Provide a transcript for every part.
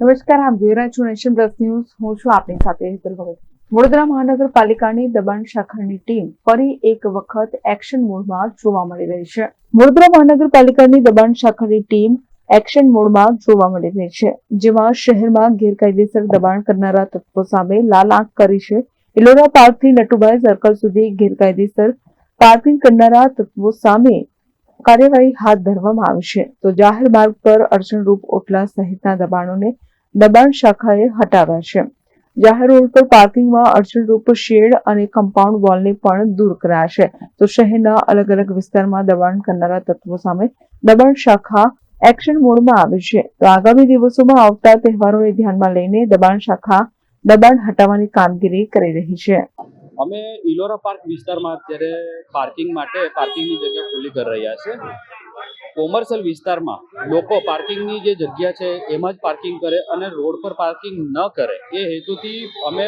નમસ્કાર, આપ જોઈ રહ્યા છો નેશન પ્લસ ન્યૂઝ. હું છું આપની સાથે હેતલ ભગત. વડોદરા મહાનગરપાલિકાની દબાણ શાખાની ટીમ ફરી એક વખત એક્શન મોડમાં જોવા મળી રહી છે. વડોદરા મહાનગરપાલિકાની દબાણ શાખાની ટીમ એક્શન મોડમાં જોવા મળી રહી છે, જેમાં શહેરમાં ગેરકાયદેસર દબાણ કરનારા તત્વો સામે લાલ આંખ કરી છે. ઇલોરા પાર્કથી નટુભાઈ સર્કલ સુધી ગેરકાયદેસર પાર્કિંગ કરનારા તત્વો સામે કાર્યવાહી હાથ ધરવામાં આવી છે તો જાહેર માર્ગ પર અડચણરૂપ ઓટલા સહિતના દબાણોને દબાણ શાખાએ હટાવ્યા છે. જાહેર રોડ પર પાર્કિંગમાં અડચણરૂપ શેડ અને કમ્પાઉન્ડ વોલને પણ દૂર કરાયા છે. તો શહેરના અલગ અલગ વિસ્તારમાં દબાણ કરનારા તત્વો સામે દબાણ શાખા એક્શન મોડમાં આવી છે. તો આગામી દિવસોમાં આવતા તહેવારોને ધ્યાનમાં લઈને દબાણ શાખા દબાણ હટાવવાની કામગીરી કરી રહી છે. અમે ઇલોરા પાર્ક વિસ્તારમાં અત્યારે પાર્કિંગ માટે પાર્કિંગની જગ્યા ખુલ્લી કરી રહ્યા છે. કોમર્શિયલ વિસ્તારમાં લોકો પાર્કિંગની જે જગ્યા છે એમાં જ પાર્કિંગ કરે અને રોડ પર પાર્કિંગ ન કરે. એ હેતુથી અમે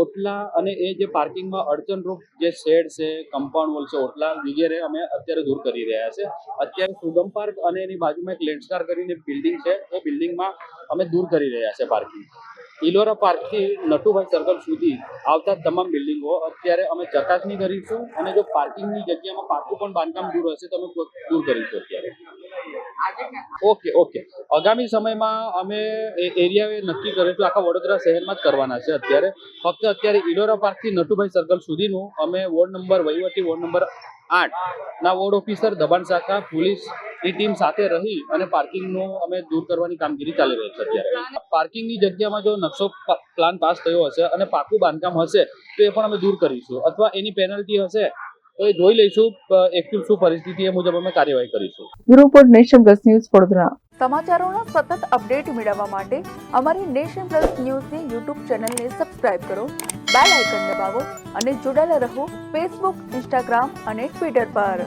ઓટલા અને એ જે પાર્કિંગમાં અડચણરૂપ જે શેડ છે, કમ્પાઉન્ડ વોલ છે, ઓટલા વગેરે અમે અત્યારે દૂર કરી રહ્યા છે. અત્યારે સુગમ પાર્ક અને એની બાજુમાં એક લેન્ડસ્કાર કરીને બિલ્ડિંગ છે, એ બિલ્ડિંગમાં અમે દૂર કરી રહ્યા છે પાર્કિંગ. ઇલોરા પાર્કથી નટુભાઈ સર્કલ સુધી આવતા તમામ બિલ્ડિંગો. અત્યારે અમે ચકાસણી કરીશું અને જો પાર્કિંગની જગ્યામાં પાકું પણ બાંધકામ દૂર હશે, તો અમે દૂર કરીશું અત્યારે. Okay okay. આગામી સમયમાં અમે એ એરિયા નક્કી કરીશું આખા વડોદરા શહેરમાં જ કરવાના છે અત્યારે. ફક્ત અત્યારે ઇલોરા પાર્કથી નટુભાઈ સર્કલ સુધીનું અમે વોર્ડ નંબર વહીવટી વોર્ડ નંબર આઠ ના વોર્ડ ઓફિસર દબાણ શાખા પોલીસની ટીમ સાથે રહી અને પાર્કિંગનું અમે દૂર કરવાની કામગીરી ચાલી રહી છે અત્યારે. પાર્કિંગની જગ્યામાં જો નકશો પ્લાન પાસ થયો હશે અને પાકું બાંધકામ હશે તો એ પણ અમે દૂર કરીશું. અથવા એની પેનલ્ટી હશે તો એ જોઈ લઈશું એકચ્યુઅલ શું પરિસ્થિતિ એ મુજબ અમે કાર્યવાહી કરીશું. Bureau report nation plus news Vadodara. સમાચારોના સતત અપડેટ મેળવવા માટે અમારી નેશન પ્લસ ન્યૂઝની યુટ્યુબ ચેનલને સબસ્ક્રાઇબ કરો બેલ આઇકન દબાવો અને જોડાયેલા રહો ફેસબુક ઇન્સ્ટાગ્રામ અને ટ્વિટર પર.